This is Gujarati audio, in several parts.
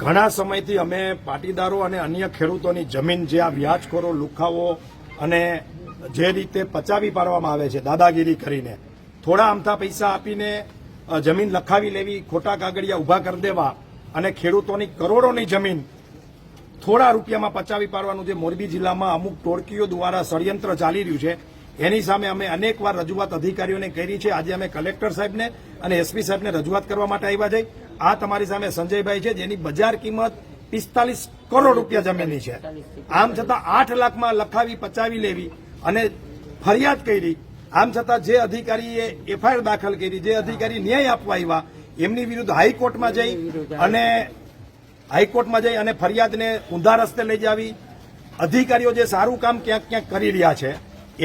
ઘણા સમયથી અમે પાટીદારો અને અન્ય ખેડૂતોની જમીન જે આ વ્યાજખોરો લુખાવો અને જે રીતે પચાવી પાડવામાં આવે છે, દાદાગીરી કરીને, થોડા અમથા પૈસા આપીને જમીન લખાવી લેવી, ખોટા કાગળિયા ઊભા કરી દેવા અને ખેડૂતોની કરોડોની જમીન થોડા રૂપિયામાં પચાવી પાડવાનું જે મોરબી જિલ્લામાં અમુક ટોળકીઓ દ્વારા ષડયંત્ર ચાલી રહ્યું છે, એની સામે અમે અનેકવાર રજૂઆત અધિકારીઓને કરી છે. આજે અમે કલેક્ટર સાહેબને અને એસપી સાહેબને રજૂઆત કરવા માટે આવ્યા છે. આ તમારી સામે સંજયભાઈ છે, જેની બજાર કિંમત પિસ્તાલીસ કરોડ રૂપિયા જમીનની છે. આમ છતાં આઠ લાખમાં લખાવી, પચાવી લેવી અને ફરિયાદ કરી. આમ છતાં જે અધિકારીએ એફઆઈઆર દાખલ કરી, જે અધિકારી ન્યાય આપવા આવ્યા, એમની વિરુદ્ધ હાઈકોર્ટમાં જઈ અને હાઈકોર્ટમાં જઈ અને ફરિયાદને ઊંધા રસ્તે લઈ જાવી. અધિકારીઓ જે સારું કામ ક્યાંક ક્યાંક કરી રહ્યા છે,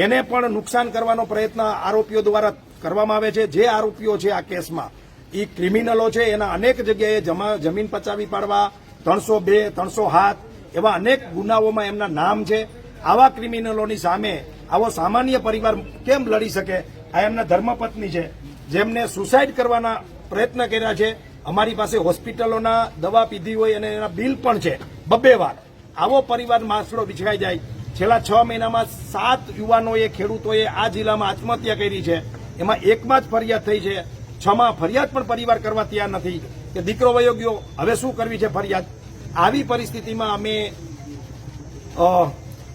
એને પણ નુકસાન કરવાનો પ્રયત્ન આરોપીઓ દ્વારા કરવામાં આવે છે. જે આરોપીઓ છે આ કેસમાં એ ક્રિમિનલો છે, એના અનેક જગ્યાએ જમા જમીન પચાવી પાડવા, ત્રણસો બે, ત્રણસો હાથ, એવા અનેક ગુનાઓમાં એમના નામ છે. આવા ક્રિમિનલોની સામે આવો સામાન્ય પરિવાર કેમ લડી શકે? આ એમના ધર્મપત્ની છે, જેમને સુસાઇડ કરવાના પ્રયત્ન કર્યા છે. અમારી પાસે હોસ્પિટલોના દવા પીધી હોય અને એના બિલ પણ છે. બબ્બે વાર આવો પરિવાર માસડો વિછળાઈ જાય. છેલ્લા છ મહિનામાં સાત યુવાનોએ, ખેડૂતોએ આ જિલ્લામાં આત્મહત્યા કરી છે. એમાં એકમાં જ ફરિયાદ થઈ છે. છમાં ફરિયાદ પણ પરિવાર કરવા તૈયાર નથી કે દીકરો વયો ગયો હવે શું કરવી છે ફરિયાદ? આવી પરિસ્થિતિમાં અમે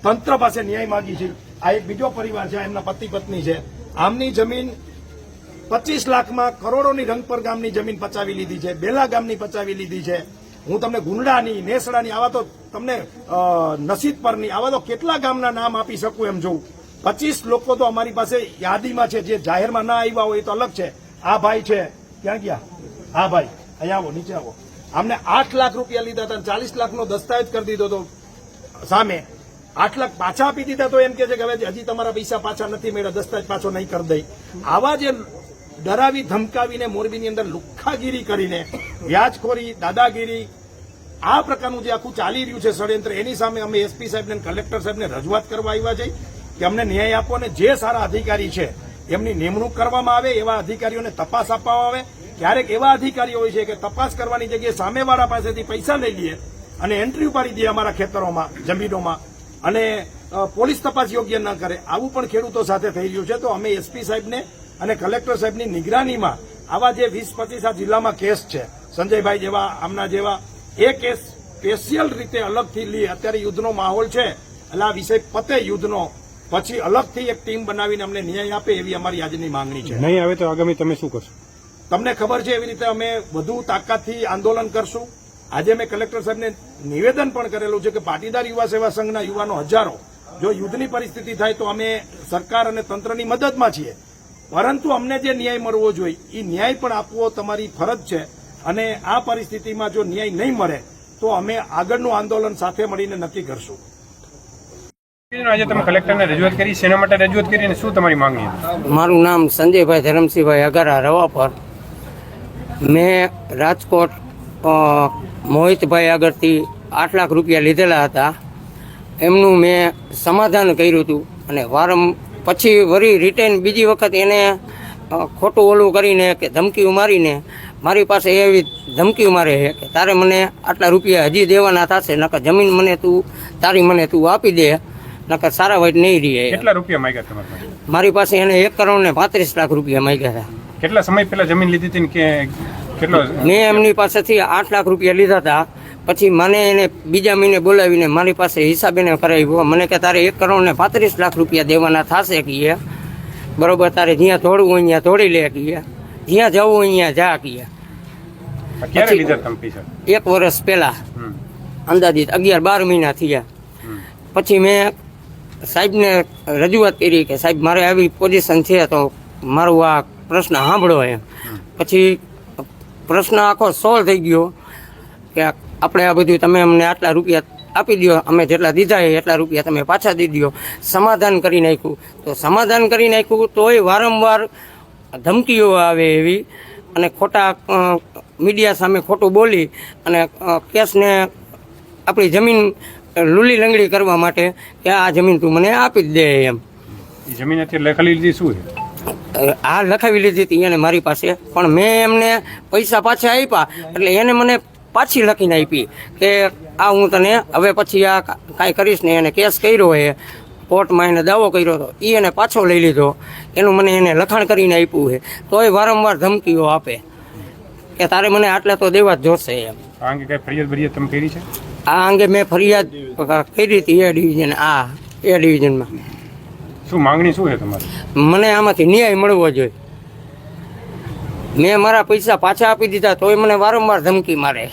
તંત્ર પાસે ન્યાય માગી છે. આ એક બીજો પરિવાર છે એમના પતિ પત્ની છે. આમની જમીન પચીસ લાખમાં કરોડોની રંગપર ગામની જમીન પચાવી લીધી છે બેલા ગામની પચાવી લીધી છે. હું તમને ગુંડાની નેસડાની આવા તો તમને અ, નસીબ પરની આવા તો કેટલા ગામના નામ આપી શકું એમ જોઉં. પચીસ લોકો તો અમારી પાસે યાદીમાં છે જે જાહેરમાં ના આવ્યા હોય એ તો અલગ છે. આ ભાઈ છે. ક્યાં ગયા? હા ભાઈ. અહીંયા આવો, નીચે આવો. આમને આઠ લાખ રૂપિયા લીધા હતા ચાલીસ લાખનો દસ્તાવેજ કરી દીધો હતો. સામે આઠ લાખ પાછા આપી દીધા તો એમ કે છે કે હવે હજી તમારા પૈસા પાછા નથી મેળવ્યા દસ્તાવેજ પાછો નહીં કરી દઈ. આવા જે ડરાવી ધમકાવીને મોરબીની અંદર લુખ્ખાગીરી કરીને વ્યાજખોરી દાદાગીરી, આ પ્રકારનું જે આખું ચાલી રહ્યું છે ષડયંત્ર, એની સામે અમે એસપી સાહેબને કલેક્ટર સાહેબને રજૂઆત કરવા આવ્યા છે કે અમને ન્યાય આપો અને જે સારા અધિકારી છે એમની નિમણૂક કરવામાં આવે, એવા અધિકારીઓને તપાસ આપવામાં આવે. ક્યારેક એવા અધિકારીઓ હોય છે કે તપાસ કરવાની જગ્યાએ સામેવાળા પાસેથી પૈસા લઈ લઈએ અને એન્ટ્રી ઉપાડી દઈએ અમારા ખેતરોમાં, જમીનોમાં. અને પોલીસ તપાસ યોગ્ય ન કરે. આવું પણ ખેડૂતો સાથે થઈ રહ્યું છે. તો અમે એસપી સાહેબને અને કલેક્ટર સાહેબની નિગરાનીમાં આવા જે વીસ પચીસ આ જિલ્લામાં કેસ છે, સંજયભાઈ જેવા, આમના જેવા, એ કેસ સ્પેશિયલ રીતે અલગથી લી, અત્યારે યુદ્ધનો માહોલ છે. એટલે આ વિષય પતે યુદ્ધનો પછી અલગથી એક ટીમ બનાવીને અમને ન્યાય આપે એવી અમારી આજની માંગણી છે. નહીં આવે તો આગામી તમે શું કરશો? તમને ખબર છે એવી રીતે અમે વધુ તાકાતથી આંદોલન કરશું. આજે મેં કલેક્ટર સાહેબને નિવેદન પણ કરેલું છે કે પાટીદાર યુવા સેવા સંઘના યુવાનો હજારો જો યુદ્ધની પરિસ્થિતિ થાય તો અમે સરકાર અને તંત્રની મદદમાં છીએ. પરંતુ અમને જે ન્યાય મળવો જોઈએ એ ન્યાય પણ આપવો તમારી ફરજ છે. અને આ પરિસ્થિતિમાં જો ન્યાય નહીં મળે તો અમે આગળનું આંદોલન સાથે મળીને નક્કી કરશું. મારું નામ સંજયભાઈ ધરમસિંહભાઈ અગારા રવાપર મેં રાજકોટ મોહિતભાઈ આગળથી આઠ લાખ રૂપિયા લીધેલા હતા. એમનું મેં સમાધાન કર્યું હતું અને વારમ પછી વરી રિટર્ન બીજી વખત એને ખોટું ઓલું કરીને કે ધમકીઓ મારીને મારી પાસે એવી ધમકીઓ મારે છે કે તારે મને આટલા રૂપિયા હજી દેવાના થશે, નકર જમીન મને તું, તારી મને તું આપી દે. નકર સારા વાઈટ નહીં રહે કેટલા રૂપિયા માંગ્યા તમારે મારી પાસે એને એક કરોડ ને પાંત્રીસ લાખ રૂપિયા માંગ્યા હતા કેટલા સમય પહેલા જમીન લીધી હતી કે કેટલો મેં એમની પાસેથી આઠ લાખ રૂપિયા લીધા હતા. પછી મને એને બીજા મહિને બોલાવીને મારી પાસે હિસાબ એને કરાવ્યો. મને કે તારે એક કરોડ ને પાંત્રીસ લાખ રૂપિયા દેવાના થશે કીએ. બરોબર તારે જ્યાં દોડવું હોય ત્યાં દોડી લે કીએ. જ્યાં જવું હોય ત્યાં જા કીએ. એક વર્ષ પહેલા અંદાજિત અગિયાર બાર મહિના થયા. પછી મેં સાહેબને રજૂઆત કરી કે સાહેબ, મારે આવી પોઝિશન છે તો મારું આ પ્રશ્ન સાંભળો એમ. પછી પ્રશ્ન આખો સોલ્વ થઈ ગયો કે આપણે આ બધું તમે અમને આટલા રૂપિયા આપી દો અમે જેટલા દીધા એટલા રૂપિયા તમે પાછા દઈ દો સમાધાન કરી નાખ્યું. તો સમાધાન કરી નાખ્યું તોય વારંવાર ધમકીઓ આવે એવી અને ખોટા મીડિયા સામે ખોટું બોલી અને કેસને આપણી જમીન લૂલી લંગડી કરવા માટે કે આ જમીન તું મને આપી જ દે એમ. જમીન અત્યારે લખાલી લીધી શું આ લખાવી લીધી હતી એને મારી પાસે. પણ મેં એમને પૈસા પાછા આપ્યા એટલે એને મને પાછી લખીને આપી કે આ હું તને હવે પછી આ કાંઈ કરીશ ને એને કેસ કર્યો છે કોર્ટમાં એને દાવો કર્યો હતો એ એને પાછો લઈ લીધો. એનું મને એને લખાણ કરીને આપ્યું છે. તોય વારંવાર ધમકીઓ આપે. કે તારે મને આટલા તો દેવા જ જોશે એમ. કારણ કે કઈ ફરિયાદ બરિયાદ તમે કરી છે? આ અંગે મેં ફરિયાદ કરી હતી એ ડિવિઝન આ એ ડિવિઝનમાં. શું માંગણી શું છે તમારી? મને આમાંથી ન્યાય મળવો જોઈએ. મેં મારા પૈસા પાછા આપી દીધા તોય મને વારંવાર ધમકી મારે